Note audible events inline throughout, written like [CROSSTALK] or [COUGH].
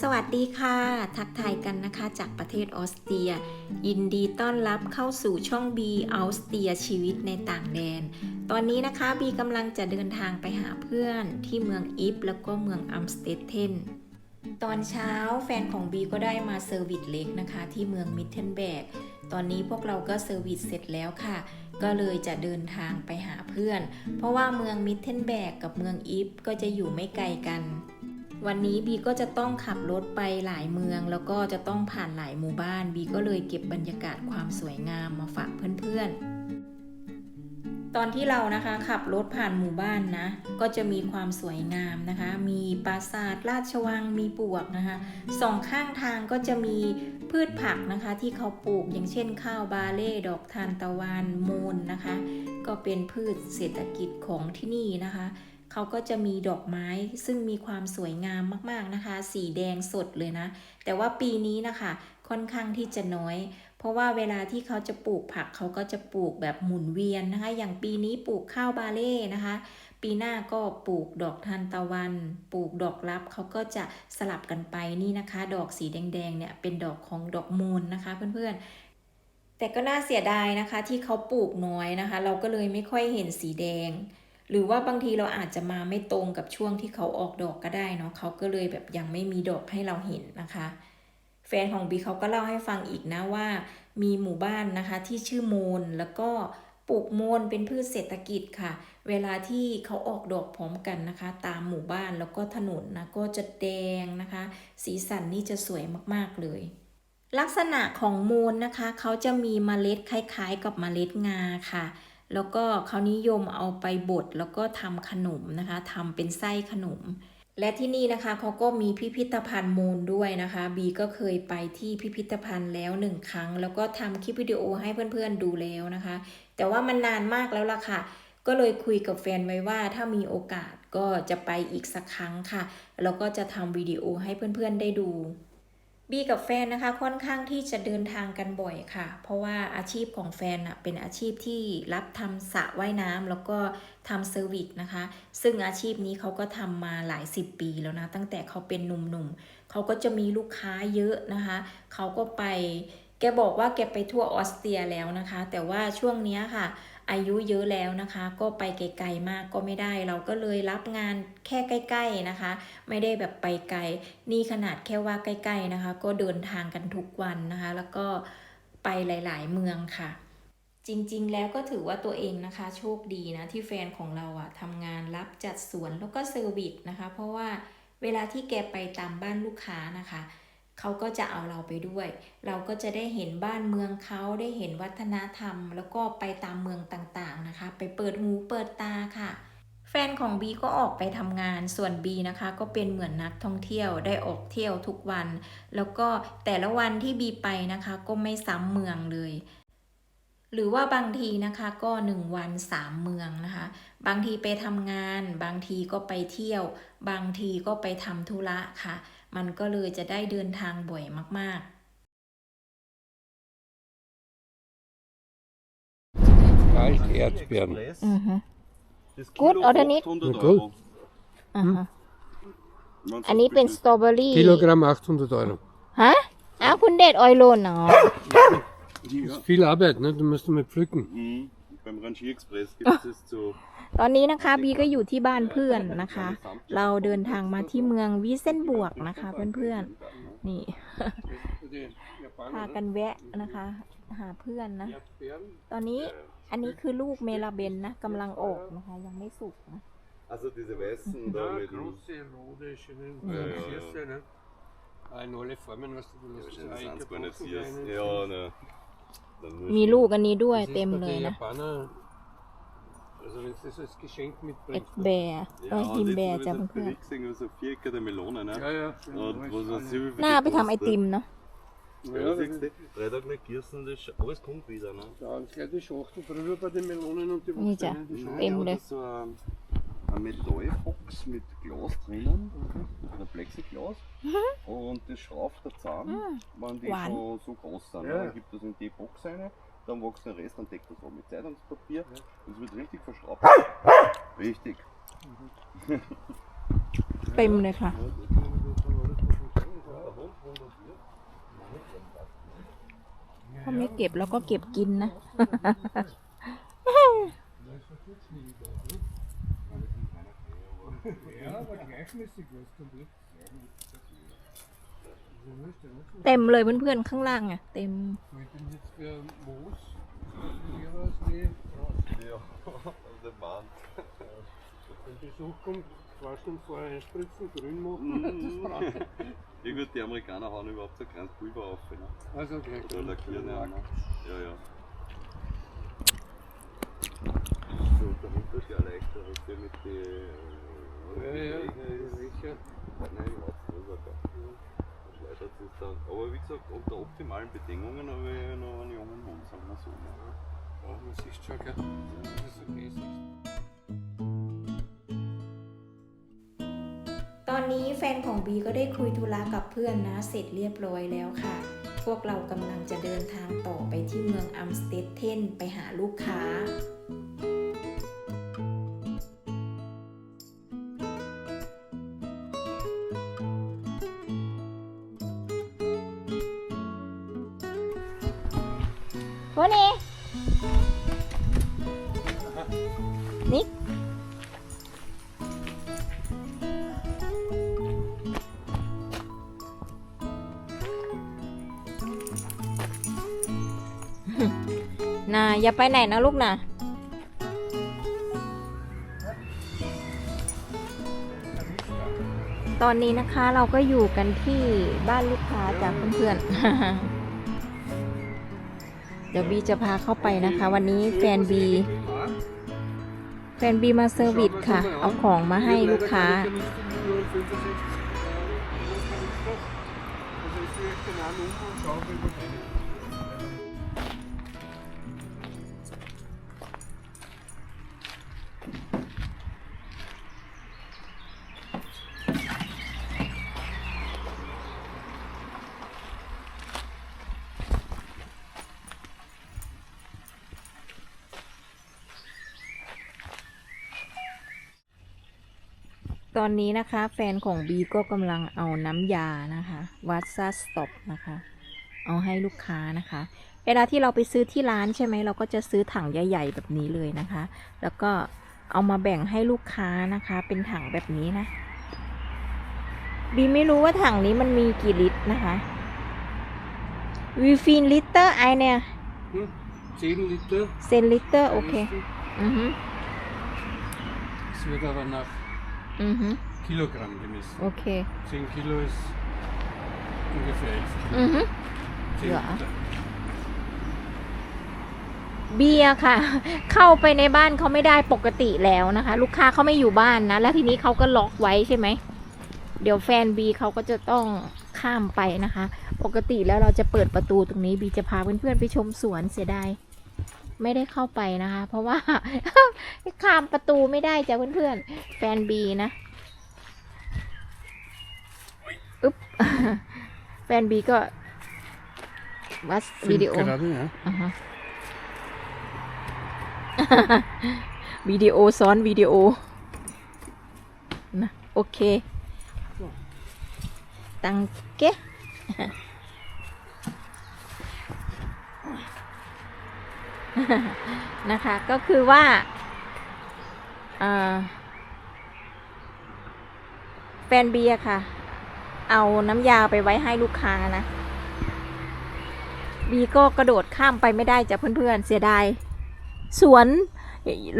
สวัสดีค่ะ ทักทายกันนะคะจากประเทศออสเตรีย ยินดีต้อนรับเข้าสู่ช่องบีออสเตรียชีวิตในต่างแดน ตอนนี้นะคะบีกำลังจะเดินทางไปหาเพื่อนที่เมืองอิฟแล้วก็เมืองอัมสเตเทนตอนเช้าแฟนของบีก็ได้มาเซอร์วิสเล็กนะคะ ที่เมืองมิทเทนแบกตอนนี้พวกเราก็เซอร์วิสเสร็จแล้วค่ะ ก็เลยจะเดินทางไปหาเพื่อน เพราะว่าเมืองมิทเทนแบกกับเมืองอิฟก็จะอยู่ไม่ไกลกัน วันนี้บีก็จะต้องขับรถไปหลายเมือง แล้วก็จะต้องผ่านหลายหมู่บ้าน บีก็เลยเก็บบรรยากาศความสวยงามมาฝากเพื่อนๆ ตอนที่เรานะคะขับรถผ่านหมู่บ้านนะ ก็จะมีความสวยงามนะคะ มีปราสาทราชวังมีปวกนะคะสองข้างทางก็จะมีพืชผักนะคะที่เขาปลูกอย่างเช่น ข้าวบาเล่ดอกทานตะวันมูลนะคะ ก็เป็นพืชเศรษฐกิจของที่นี่นะคะ เขาก็จะมีดอกไม้ซึ่งมีความสวยงามมากๆนะคะ สีแดงสดเลยนะ แต่ว่าปีนี้นะคะค่อนข้างที่จะน้อย เพราะว่าเวลาที่เขาจะปลูกผักเขาก็จะปลูกแบบหมุนเวียนนะคะ อย่างปีนี้ปลูกข้าวบาเล่นะคะ ปีหน้าก็ปลูกดอกทานตะวัน ปลูกดอกลับเขาก็จะสลับกันไปนี่นะคะ ดอกสีแดงๆเนี่ยเป็นดอกของดอกมูลนะคะ เพื่อนๆแต่ก็น่าเสียดายนะคะที่เขาปลูกน้อยนะคะ เราก็เลยไม่ค่อยเห็นสีแดง หรือว่าบางทีเราอาจจะมาไม่ตรงกับช่วงที่เขาออกดอกก็ได้เนาะเขาก็เลยแบบยังไม่มีดอกให้เราเห็นนะคะ แฟนของบีเขาก็เล่าให้ฟังอีกนะว่า มีหมู่บ้านนะคะที่ชื่อโมนแล้วก็ปลูกโมนเป็นพืชเศรษฐกิจค่ะ เวลาที่เขาออกดอกพร้อมกันนะคะ ตามหมู่บ้านแล้วก็ถนนนะก็จะแดงนะคะ สีสันนี่จะสวยมากๆเลย ลักษณะของโมนนะคะ เขาจะมีเมล็ดคล้ายๆ กับเมล็ดงาค่ะ แล้วก็เขานิยมเอาไปบดแล้วก็ทำขนมนะคะทำเป็นไส้ขนม และที่นี่นะคะเขาก็มีพิพิธภัณฑ์มูลด้วยนะคะบีก็เคยไปที่พิพิธภัณฑ์แล้วหนึ่งครั้ง แล้วก็ทำคลิปวิดีโอให้เพื่อนๆดูแล้วนะคะ แต่ว่ามันนานมากแล้วล่ะค่ะ ก็เลยคุยกับแฟนไว้ว่าถ้ามีโอกาสก็จะไปอีกสักครั้งค่ะ แล้วก็จะทำวิดีโอให้เพื่อนๆได้ดู บีกับแฟนนะคะค่อนข้างที่จะเดินทางกันบ่อยค่ะ เพราะว่าอาชีพของแฟนอะเป็นอาชีพที่รับทำสระว่ายน้ำแล้วก็ทำเซอร์วิสนะคะ ซึ่งอาชีพนี้เขาก็ทำมาหลายสิบปีแล้วนะ ตั้งแต่เขาเป็นหนุ่มๆเขาก็จะมีลูกค้าเยอะนะคะเขาก็ไปแกบอกว่าแกไปทั่วออสเตรียแล้วนะคะ แต่ว่าช่วงนี้ค่ะ อายุเยอะแล้วนะคะ ก็ไปไกลๆมากก็ไม่ได้ เราก็เลยรับงานแค่ใกล้ ๆนะคะ ไม่ได้แบบไปไกล นี่ขนาดแค่ว่าใกล้ ๆนะคะ ก็เดินทางกันทุกวันนะคะ แล้วก็ไปหลายๆเมืองค่ะ จริงๆ แล้วก็ถือว่าตัวเองนะคะ โชคดีนะที่แฟนของเราอะทำงานรับจัดสวนแล้วก็เซอร์วิสนะคะ เพราะว่าเวลาที่แกไปตามบ้านลูกค้านะคะ เขาก็จะเอาเราไปด้วย เราก็จะได้เห็นบ้านเมืองเขาได้เห็นวัฒนธรรม แล้วก็ไปตามเมืองต่างๆนะคะ ไปเปิดหูเปิดตาค่ะ แฟนของบีก็ออกไปทำงานส่วนบีนะคะ ก็เป็นเหมือนนักท่องเที่ยวได้ออกเที่ยวทุกวัน แล้วก็แต่ละวันที่บีไปนะคะ ก็ไม่ซ้ำเมืองเลยหรือว่าบางทีนะคะก็หนึ่งวันสามเมืองนะคะ บางทีไปทำงาน บางทีก็ไปเที่ยว บางทีก็ไปทำธุระค่ะ มันก็เลยจะได้เดินทางบ่อยมากๆ Kalt Erdbeeren. Mhm. Das Gut Kilo oder nicht? 800 Ja, gut. Euro. อ่าฮะ Man อันนี้เป็นสตรอเบอรี่ Kilogramm 800 Euro. ฮะอ้าวคุณเดชออยโลนเนาะ Ja. Viel Arbeit, ne? Du musst mal pflücken. Mhm. Beim Rangier Express gibt es das zu ตอนนี้นะคะบีก็อยู่ที่บ้านเพื่อนนะคะ เราเดินทางมาที่เมืองวิเซนบวกนะคะ เพื่อนๆ นี่ พากันแวะนะคะ หาเพื่อนนะ ตอนนี้อันนี้คือลูกเมลาเบนนะกำลังออกนะคะ ยังไม่สุกนะ Also diese weißen da Ja, mit dem große, rote, schöne, Ja. ja. siehst du, ne? Ah, In alle Formen, was du Ja, willst. wahrscheinlich Ah, sind es gar nicht Kartoffeln, hier. kleine, Ja, ne. Dann nur มี schon- ลูกอันนี้ด้วย Das ist เต็ม bei เลย den นะ Japaner, also wenn du das als Geschenk เอ็ mitbringst. ดแบร์เออ Ja, ฮิม und แบ jetzt ร์ habe จ้ะ ich das เพื่อน Beleg gesehen, also Vierecke der Melone, ne? Ja, ja. schön, Und alles, was weiß alles. ich, wie ๆ viel หน้า die ไปทำไอ kostet. ติมเนาะ Ja, Ja, siehst das du, drei Tage nicht gießen, das sch- alles kommt wieder, ne? Da haben gleich die Schachtel drüber bei den Melonen und die Ja. Wurzeln, die Nein, Schachtel. Eben, da ne? hat so ein, ein Metallbox mit Glas drinnen, Mhm. oder Plexiglas, und das schraubt der Zahn, wenn die Wann? schon so groß sind. Ja. Dann gibt das in die Box rein, dann wächst der Rest und deckt das um mit Zeitungspapier. Ja. es wird richtig verschraubt. richtig. Mhm. Bei ihm nicht mehr. พอไม่เก็บแล้วก็เก็บกินนะ ne? [LAUGHS] Ja, aber gleichmäßig was, dann wird. เต็มเลยเพื่อนๆข้างล่างอ่ะ เต็ม Mit dem jetzt für Moos, hier was wie raus. Ja, auf der Wand. Wenn Besuch kommt, zwei Stunden vorher einspritzen, Grünmoos, das braucht Ja gut, die Amerikaner hauen überhaupt so kleines Pulver auf. Ne? Also gleich. Oder lackieren ja. Ne? Ja, ja. So, dahinter ist ja leichter, als der mit den... Ja, ja, sicher. Nein, ich dann. Aber wie gesagt, unter optimalen Bedingungen habe ich noch einen jungen Hund, sagen wir so. Ne? Ja, man sieht schon, gell, dass es okay ist. ตอนนี้แฟนของบีก็ได้คุยธุระกับเพื่อนนะ เสร็จเรียบร้อยแล้วค่ะ พวกเรากำลังจะเดินทางต่อไปที่เมืองอัมสเตดเทนไปหาลูกค้า นี้นี่นาอย่าไปไหนนะลูกนะตอนนี้นะคะเราก็อยู่กันที่บ้านลูกค้าจากเพื่อนๆ เดี๋ยวบีจะพาเข้าไปนะคะ วันนี้แฟนบีแฟนบีมาเซอร์วิสค่ะ เอาของมาให้ลูกค้า Also ich führe den einen um und schaue, wie wir gehen. ต อนนี้นะคะ แฟนของบีก็กำลังเอาน้ำยานะคะวัตซัสต็อปนะคะ เอาให้ลูกค้านะคะ เวลาที่เราไปซื้อที่ร้านใช่ไหมเราก็จะซื้อถังใหญ่ ๆ แบบนี้เลยนะคะ แล้วก็เอามาแบ่งให้ลูกค้านะคะ เป็นถังแบบนี้นะบีไม่รู้ว่าถังนี้มันมีกี่ลิตรนะคะวีฟินลิตรไอเนี่ย Hm? 10 Liter. เซนลิตรโอเคอือฮึ Es wird aber nach อือฮึ Kilogramm gemessen. โอเค10 Kilo ist ungefähr 11 Kilo. อือฮึ10 Ja. Liter. เบียร์ค่ะ เข้าไปในบ้านเขาไม่ได้ปกติแล้วนะคะ ลูกค้าเขาไม่อยู่บ้านนะ แล้วทีนี้เขาก็ล็อกไว้ใช่ไหม เดี๋ยวแฟนบีเขาก็จะต้องข้ามไปนะคะ ปกติแล้วเราจะเปิดประตูตรงนี้บีจะพาเพื่อนๆไปชมสวนเสียดาย ไม่ได้เข้าไปนะคะ เพราะว่าข้ามประตูไม่ได้จ้ะเพื่อนๆ แฟนบีนะอึ๊บแฟนบีก็วัดวิดีโอ Gerade, ja. อ่าฮะวิดีโอซ้อนวิดีโอนะโอเค ตังเก นะคะก็คือว่าแฟนเบียร์ค่ะ เอาน้ำยาไปไว้ให้ลูกค้านะบีก็กระโดดข้ามไปไม่ได้จ้ะเพื่อนๆเสียดายสวน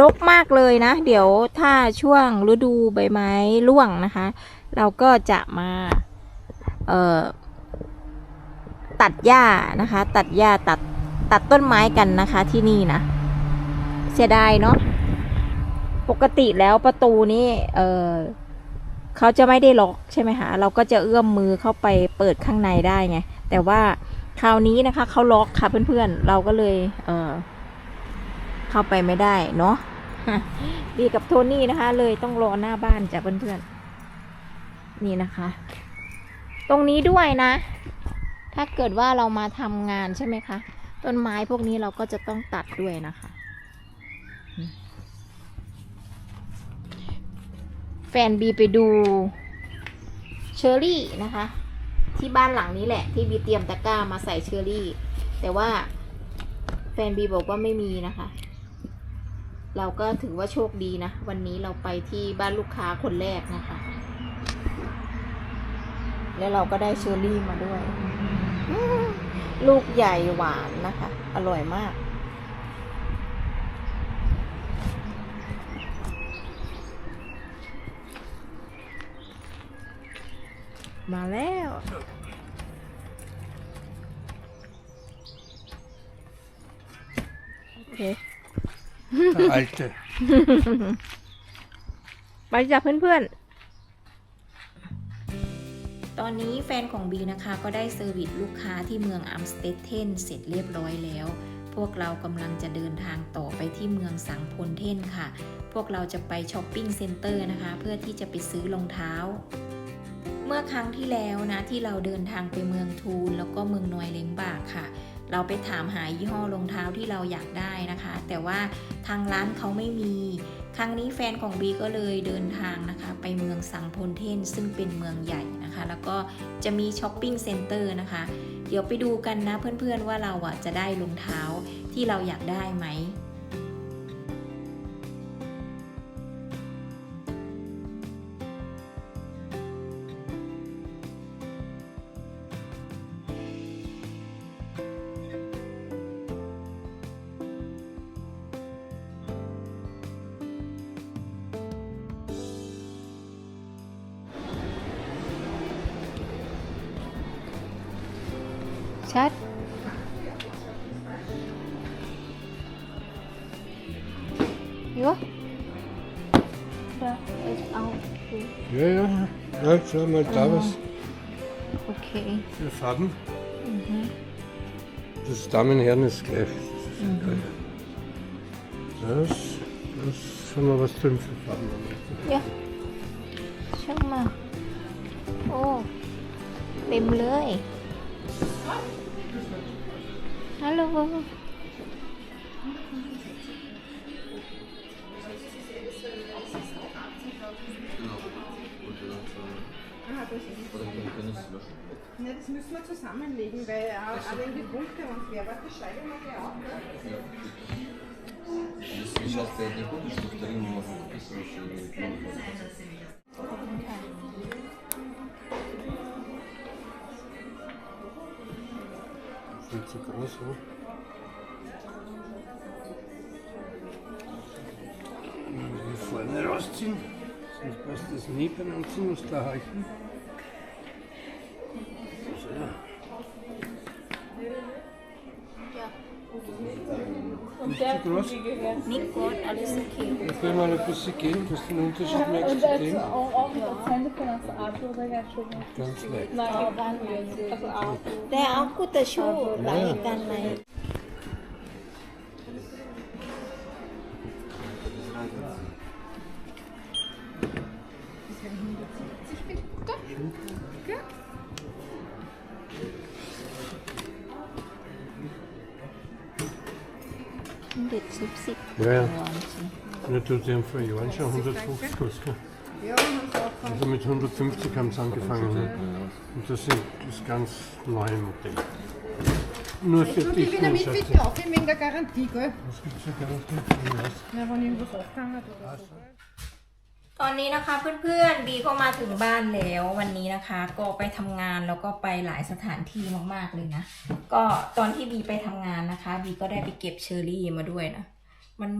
รกมากเลยนะ เดี๋ยวถ้าช่วงฤดูใบไม้ร่วงนะคะ เราก็จะมาตัดหญ้านะคะ ตัดหญ้าตัด ตัดต้นไม้กันนะคะที่นี่นะ เสียดายเนาะปกติแล้วประตูนี่เออเขาจะไม่ได้ล็อกใช่ไหมคะเราก็จะเอื้อมมือเข้าไปเปิดข้างในได้ไง แต่ว่าคราวนี้นะคะเขาล็อกค่ะเพื่อนๆ เราก็เลย เออเข้าไปไม่ได้เนาะดีกับโทนี่นะคะ เลยต้องรอหน้าบ้านจ้ะเพื่อนๆนี่นะคะ ตรงนี้ด้วยนะ ถ้าเกิดว่าเรามาทำงานใช่ไหมคะ ต้นไม้พวกนี้เราก็จะต้องตัดด้วยนะคะ แฟนบีไปดูเชอรี่นะคะ ที่บ้านหลังนี้แหละที่บีเตรียมตะกร้ามาใส่เชอรี่ แต่ว่าแฟนบีบอกว่าไม่มีนะคะ เราก็ถือว่าโชคดีนะ วันนี้เราไปที่บ้านลูกค้าคนแรกนะคะ แล้วเราก็ได้เชอร์รี่มาด้วย ลูกใหญ่หวานนะคะ อร่อยมาก มาแล้ว โอเค Der alte. ไปจ้ะเพื่อนๆ ตอนนี้แฟนของบีนะคะก็ได้เซอร์วิสลูกค้าที่เมืองอัมสเตเทนเสร็จเรียบร้อยแล้ว พวกเรากำลังจะเดินทางต่อไปที่เมืองสังพลเทนค่ะ พวกเราจะไปช้อปปิ้งเซ็นเตอร์นะคะ เพื่อที่จะไปซื้อรองเท้า เมื่อครั้งที่แล้วนะที่เราเดินทางไปเมืองทูนแล้วก็เมืองนอยเลงบากค่ะเราไปถามหายี่ห้อรองเท้าที่เราอยากได้นะคะ แต่ว่าทางร้านเขาไม่มี ครั้งนี้แฟนของบีก็เลยเดินทางนะคะไปเมืองสังพลเทนซึ่งเป็นเมืองใหญ่นะคะ แล้วก็จะมีช้อปปิ้งเซ็นเตอร์นะคะ เดี๋ยวไปดูกันนะเพื่อนๆว่าเราอะจะได้รองเท้าที่เราอยากได้ไหม Ja. Da ist auch. Ja, ja. Ja, schau mal, da Aha. was. Okay. Für Farben. Mhm. Das Damen Herren ist gleich. Mhm. Das, das haben wir was drin für Farben. Ja. Schau mal. Oh. Dem Löhr. Hallo. Das Oder wir können es löschen. Ne, das müssen wir zusammenlegen, weil äh, wenn die Punkte und wer was, das wir gleich auch. Das ist auch bei den Bundesstifterinnen noch ein bisschen Nicht so groß, oder? Hm, vorne rausziehen. Das passt das nie zu ganzen Muster halten. Nicht zu groß? Nicht gut, alles okay. Ich will mal ein bisschen gehen, dass du den Unterschied merkst zu dem. Ganz leicht. Der auch guter Schuh, dann mein. Ja, ja. Wahnsinn. Ja, du, die haben vor Jahren schon 150 gekostet. gell? Ja, haben sie auch Also mit 150 haben sie angefangen. Ne? Und das sind das ganz neue Modell. Nur für Du, dich, die mein mit Schatz. bitte auf, wegen der Garantie, gell? Was gibt's da Garantie? Ja, wenn irgendwas aufgehangen hat oder so. ตอนนี้นะคะเพื่อนๆบีก็มาถึงบ้านแล้ววันนี้นะคะ ก็ไปทำงานแล้วก็ไปหลายสถานที่มากๆเลยนะ ก็ตอนที่บีไปทำงานนะคะบีก็ได้ไปเก็บเชอร์รี่มาด้วยนะ มัน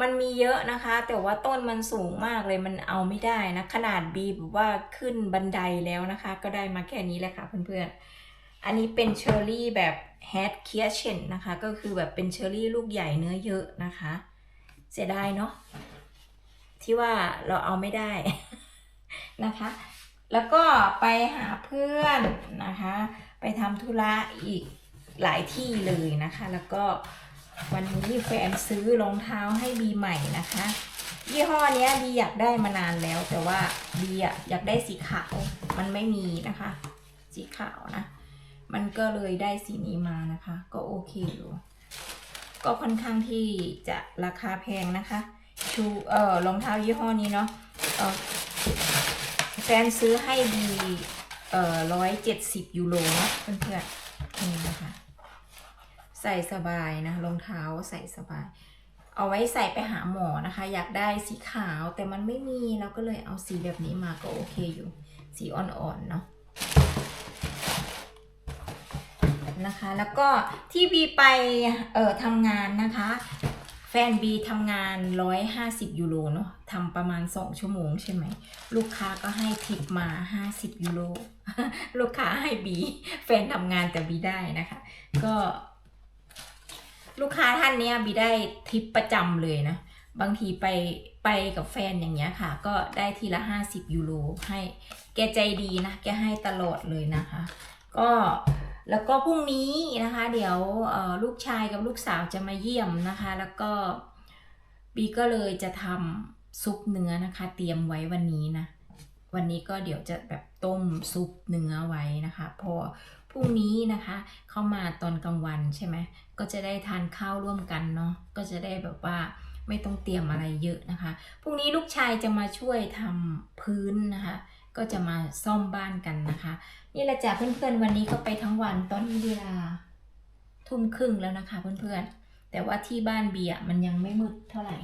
มันมีเยอะนะคะ แต่ว่าต้นมันสูงมากเลยมันเอาไม่ได้นะ ขนาดบีแบบว่าขึ้นบันไดแล้วนะคะ ก็ได้มาแค่นี้แหละค่ะเพื่อนๆ อันนี้เป็นเชอร์รี่แบบแฮดเคียเชนนะคะ ก็คือแบบเป็นเชอร์รี่ลูกใหญ่เนื้อเยอะนะคะ เสียดายเนาะที่ว่าเราเอาไม่ได้นะคะ แล้วก็ไปหาเพื่อนนะคะ ไปทำธุระอีกหลายที่เลยนะคะ แล้วก็ วันนี้แฟนซื้อรองเท้าให้บีใหม่นะคะ ยี่ห้อนี้บีอยากได้มานานแล้ว แต่ว่าบีอะอยากได้สีขาวมันไม่มีนะคะ สีขาวนะ มันก็เลยได้สีนี้มานะคะ ก็โอเคอยู่ก็ค่อนข้างที่จะราคาแพงนะคะ ชูเอ่อรองเท้ายี่ห้อนี้เนาะเออแฟนซื้อให้ดีเอ่อร้อยเจ็ดสิบยูโรเนาะเพื่อนๆนี่นะคะ ใส่สบายนะรองเท้าใส่สบาย เอาไว้ใส่ไปหาหมอนะคะ อยากได้สีขาวแต่มันไม่มีเราก็เลยเอาสีแบบนี้มาก็โอเคอยู่ สีอ่อนๆเนาะนะคะ แล้วก็ที่บีไปเอ่อทำงานนะคะ แฟนบีทำงาน 150 ยูโรเนาะทำประมาณ 2 ชั่วโมงใช่ไหม ลูกค้าก็ให้ทิปมา 50 ยูโร ลูกค้าให้บี แฟนทำงานแต่บีได้นะคะ ก็ ลูกค้าท่านเนี้ยบีได้ทิปประจำเลยนะ บางทีไปไปกับแฟนอย่างเงี้ยค่ะ ก็ได้ทีละ 50 ยูโรให้แกใจดีนะ แกให้ตลอดเลยนะคะ ก็แล้วก็พรุ่งนี้นะคะ เดี๋ยวลูกชายกับลูกสาวจะมาเยี่ยมนะคะ แล้วก็บีก็เลยจะทำซุปเนื้อนะคะ เตรียมไว้วันนี้นะวันนี้ก็เดี๋ยวจะแบบต้มซุปเนื้อไว้นะคะ พอพ รุ่งนี้นะคะ เข้ามาตอนกลางวันใช่ไหมก็จะได้ทานข้าวร่วมกันเนาะก็จะได้แบบว่าไม่ต้องเตรียมอะไรเยอะนะคะพรุ่งนี้ลูกชายจะมาช่วยทำพื้นนะคะ ก็จะมาซ่อมบ้านกันนะคะ นี่แหละจ้ะเพื่อนๆวันนี้ก็ไปทั้งวันตอนนี้เวลาทุ่มครึ่งแล้วนะคะเพื่อนๆแต่ว่าที่บ้านเบียมันยังไม่มืดเท่าไหร่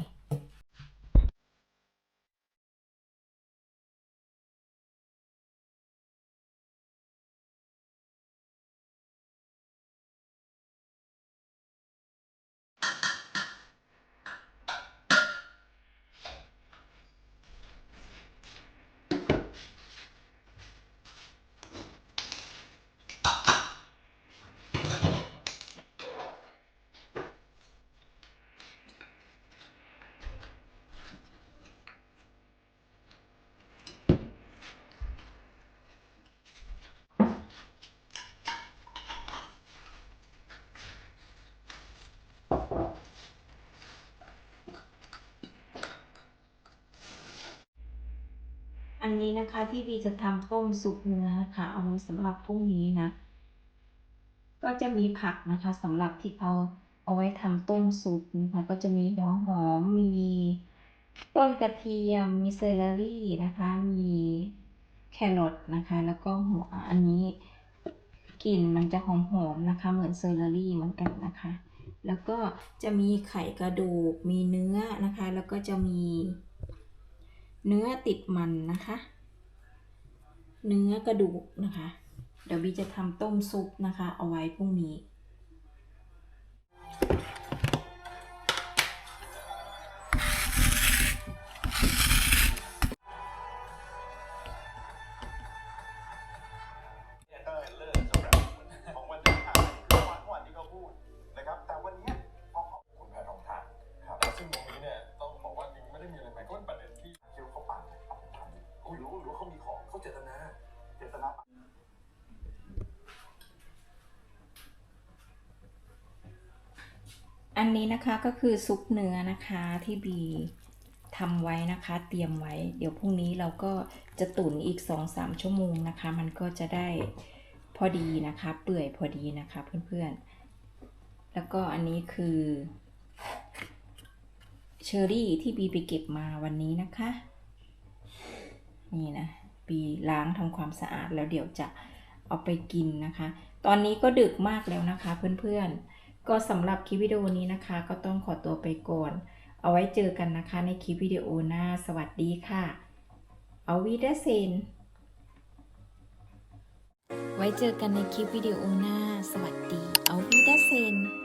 นนี้นะคะ ที่บีจะทำต้มซุปเนื้อค่ะเอาไว้สำหรับพรุ่งนี้นะ ก็จะมีผักนะคะสำหรับที่เขาเอาไว้ทำต้มซุปนะคะ ก็จะมีหัวหอมมีต้นกระเทียมมีเซเลอรี่นะคะ มีแครอทนะคะ แล้วก็หัวอันนี้กลิ่นมันจะหอมๆนะคะ เหมือนเซเลอรี่เหมือนกันนะคะ แล้วก็จะมีไข่กระดูกมีเนื้อนะคะ แล้วก็จะมี เนื้อติดมันนะคะ เนื้อกระดูกนะคะ เดี๋ยวบีจะทำต้มซุปนะคะ เอาไว้พรุ่งนี้ นี้นะคะก็คือซุปเนื้อนะคะที่บีทำไว้นะคะ เตรียมไว้ เดี๋ยวพรุ่งนี้เราก็จะตุ๋นอีก 2-3 ชั่วโมงนะคะ มันก็จะได้พอดีนะคะ เปื่อยพอดีนะคะเพื่อนๆ แล้วก็อันนี้คือเชอร์รี่ที่บีไปเก็บมาวันนี้นะคะ นี่นะ บีล้างทำความสะอาดแล้วเดี๋ยวจะเอาไปกินนะคะ ตอนนี้ก็ดึกมากแล้วนะคะเพื่อนๆ ก็สำหรับคลิปวิดีโอนี้นะคะ ก็ต้องขอตัวไปก่อน เอาไว้เจอกันนะคะในคลิปวิดีโอหน้า สวัสดีค่ะ เอาวีเดเซนไว้เจอกันในคลิปวิดีโอหน้า สวัสดี เอาวีเดเซน